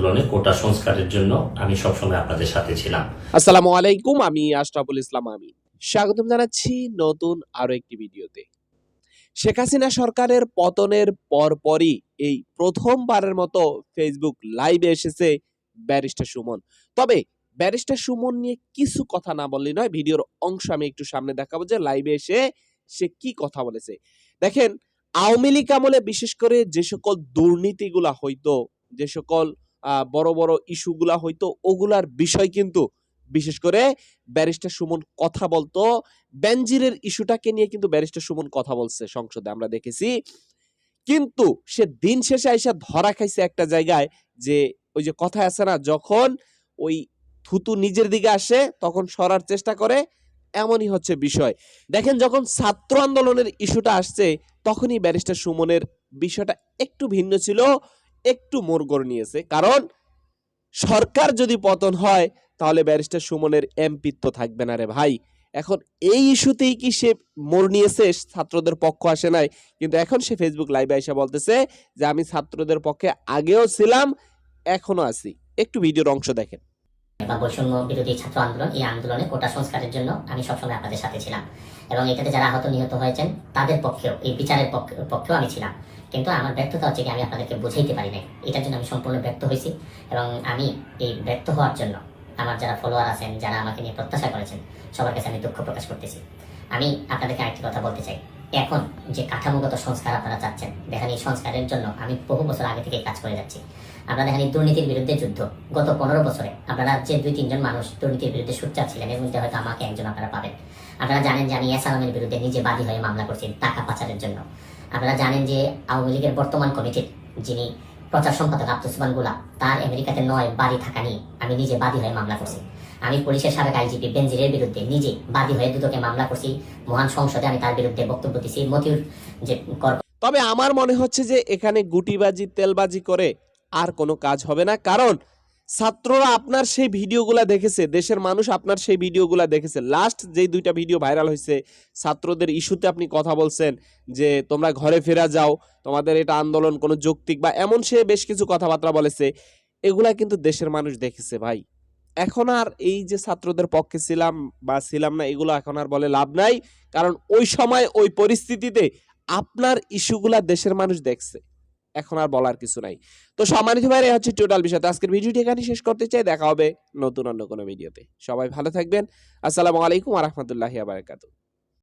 আন্দোলনে কোটা সংস্কারের জন্য আমি সবসময় আপনাদের সাথে ছিলাম। আসসালামু আলাইকুম, আমি আশরাফুল ইসলাম আমি স্বাগতম জানাচ্ছি নতুন আরও একটি ভিডিওতে। শেখ হাসিনা সরকারের পতনের পরপরই এই প্রথমবারের মতো ফেসবুক লাইভে এসেছে ব্যারিস্টার সুমন। তবে ব্যারিস্টার সুমন নিয়ে কিছু কথা না বললেই নয়, ভিডিওর অংশ আমি একটু সামনে দেখাবো যে লাইভে এসে সে কি কথা বলেছে। দেখেন, আওয়ামী লীগ আমলে বিশেষ করে যে সকল দুর্নীতিগুলা হইতো, যে সকল বড় বড় ইস্যুগুলা হইতো, ওগুলার বিষয় কিন্তু বিশেষ করে ব্যারিস্টার সুমন কথা বলতো। বেনজিরের ইস্যুটাকে নিয়ে কিন্তু ব্যারিস্টার সুমন কথা বলছে সংসদে, আমরা দেখেছি। কিন্তু সে দিন শেষে আইসা ধরা খাইছে একটা জায়গায় যে, ওই যে কথা আছে না, যখন ওই থুতু নিজের দিকে আসে, তখন সরার চেষ্টা করে, এমনই হচ্ছে বিষয়। দেখেন যখন ছাত্র আন্দোলনের ইস্যুটা আসছে, তখনই ব্যারিস্টার সুমনের বিষয়টা একটু ভিন্ন ছিল। একটু মোর গড় নিয়েছে। কারণ সরকার যদি পতন হয়, তাহলে ব্যারিস্টার সুমনের এমপিত্ব থাকবে না রে ভাই। এখন এই ইস্যুতেই কি সে মোর নিয়েছে? ছাত্রদের পক্ষ আসে নাই। কিন্তু এখন সে ফেসবুক লাইভে এসে বলতেছে যে, আমি ছাত্রদের পক্ষে আগেও ছিলাম এখনও আছি। একটু ভিডিওর অংশ দেখেন। বা বৈষম্য বিরোধী ছাত্র আন্দোলন এই আন্দোলনে কোটা সংস্কারের জন্য আমি সবসময় আপনাদের সাথে ছিলাম। এবং এটাতে যারা আহত নিহত হয়েছেন, তাদের পক্ষেও, এই বিচারের পক্ষে- পক্ষেও আমি ছিলাম। কিন্তু আমার ব্যর্থতা হচ্ছে কি, আমি আপনাদেরকে বুঝাইতে পারি নাই। এটার জন্য আমি সম্পূর্ণ ব্যর্থ হয়েছি এবং আমি এই ব্যর্থ হওয়ার জন্য আমার যারা ফলোয়ার আছেন, যারা আমাকে নিয়ে প্রত্যাশা করেছেন, সবার কাছে আমি দুঃখ প্রকাশ করতেছি। আমি আপনাদেরকে আরেকটি কথা বলতে চাই। এখন যে কাঠামোগত সংস্কার আপনারা চাচ্ছেন, দেখেন এই সংস্কারের জন্য আমি বহু বছর আগে থেকে কাজ করে যাচ্ছি। আমরা দেখেন এই দুর্নীতির বিরুদ্ধে যুদ্ধ। গত পনেরো বছরে আপনারা যে দুই তিনজন মানুষ দুর্নীতির বিরুদ্ধে সোচ্চার ছিলেন, এর মধ্যে হয়তো আমাকে একজন আপনারা পাবেন। আপনারা জানেন যে আমি এসালামের বিরুদ্ধে নিজে বাদী হয়ে মামলা করছি টাকা পাচারের জন্য। আপনারা জানেন যে আওয়ামী লীগের বর্তমান কমিটির যিনি প্রচার সম্পাদক আব্দুসমানগুলা তার আমেরিকাতে নয় বাড়ি থাকা নিয়ে আমি নিজে বাদী হয়ে মামলা করছি। আমি পুলিশের সাবেক আইজিপি বেনজিরের বিরুদ্ধে নিজে বাদী হয়ে দুদকে মামলা করছি। মহান সংসদে আমি তার বিরুদ্ধে বক্তব্য দিছি। মতিউর যে কর তবে আমার মনে হচ্ছে যে এখানে গুটিবাজি, তেলবাজি করে আর কোনো কাজ হবে না। কারণ ছাত্ররা আপনার সেই ভিডিওগুলা দেখেছে, দেশের মানুষ আপনার সেই ভিডিওগুলা দেখেছে। লাস্ট যেই দুইটা ভিডিও ভাইরাল হয়েছে, ছাত্রদের ইস্যুতে আপনি কথা বলছেন যে, তোমরা ঘরে ফেরা যাও, তোমাদের এটা আন্দোলন কোনো যৌক্তিক বা এমন সে বেশ কিছু কথাবার্তা বলেছে। এগুলা কিন্তু দেশের মানুষ দেখেছে ভাই। এখন আর এই যে ছাত্রদের পক্ষে ছিলাম বা ছিলাম না, এগুলো এখন আর বলে লাভ নাই। কারণ ওই সময়, ওই পরিস্থিতিতে আপনার ইস্যুগুলা দেশের মানুষ দেখছে। এখন আর বলার কিছু নাই। তো সম্মানিত ভাইরা, এই হচ্ছে টোটাল বিষয় তো আজকের ভিডিওটি এখানে শেষ করতে চাই। দেখা হবে নতুন অন্য কোনো ভিডিওতে। সবাই ভালো থাকবেন। আসসালামু আলাইকুম আ আবারকাতু